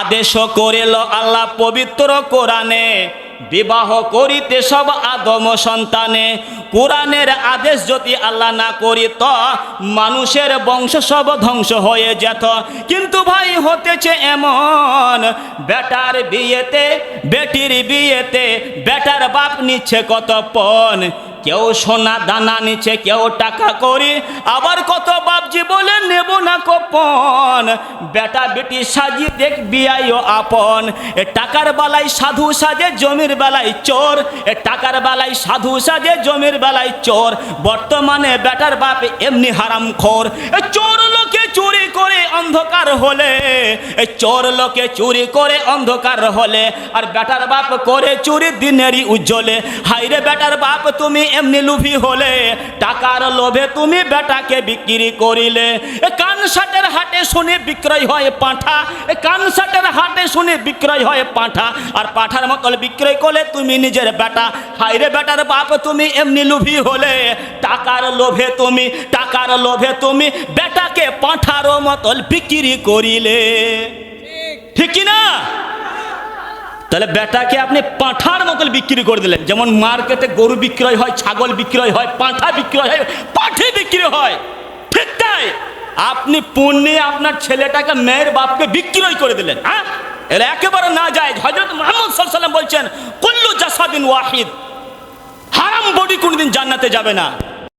আদেশ করিল আল্লাহ পবিত্র কোরআনে, বিবাহ করিতে সব আদম সন্তানে। কোরআনের আদেশ যদি আল্লাহ না করি, তো মানুষের বংশ সব ধ্বংস হয়ে যেত। কিন্তু ভাই, হতেছে এমন, বেটার বিয়েতে, বেটির বিয়েতে, বেটার বাপ নিচ্ছে কত পণ। কেউ সোনা দানা নিচ্ছে, কেউ টাকা করি আবার কত বলে নেব না কপন। বেটা বেটি সাজিয়ে দেখ বিয়াইও আপন। এ টাকার বেলায় সাধু সাজে, জমির বেলায় চোর। এ টাকার বেলায় সাধু সাজে, জমির বেলায় চোর। বর্তমানে বেটার বাপ এমনি হারাম খোর এ চোর চুরি করে অন্ধকার হলে চোর লোকে চুরি করে অন্ধকার হলে, আর বেটার বাপ করে চুরি দিনেরই উজ্জ্বলে। হাইরে বেটার বাপ, তুমি এমনি লুভি হলে, টাকার লোভে তুমি বেটাকে বিক্রি করিলে। এ কান শাটের হাটে শুনে বিক্রয় হয় পাঁঠা, এ কান শাটের হাটে শুনে বিক্রয় হয় পাঁঠা, আর পাঁঠার মতল বিক্রয় করলে তুমি নিজের বেটা। হাইরে বেটার বাপ, তুমি এমনি লুভি হলে, টাকার লোভে তুমি, টাকার লোভে তুমি বেটাকে পাঁঠারও মতল বিক্রি করিলে। ঠিক না তাহলে বেটাকে আপনি পাঁঠার মতন বিক্রি করে দিলেন। যেমন মার্কেটে গরু বিক্রয় হয়, ছাগল বিক্রয় হয়, পাঁঠা বিক্রয় হয়, পাঠি বিক্রি হয়। ঠিক তাই? আপনি পুণ্যে আপনার ছেলেটাকে মেয়ের বাপকে বিক্রয় করে দিলেন হ্যাঁ? এরা একেবারে না যায়। হজরত মোহাম্মদ সাল্লাম বলছেন, কুল্লু জাসাদিন ওয়াহিদ। হারাম বডি কোনোদিন জান্নাতে যাবে না।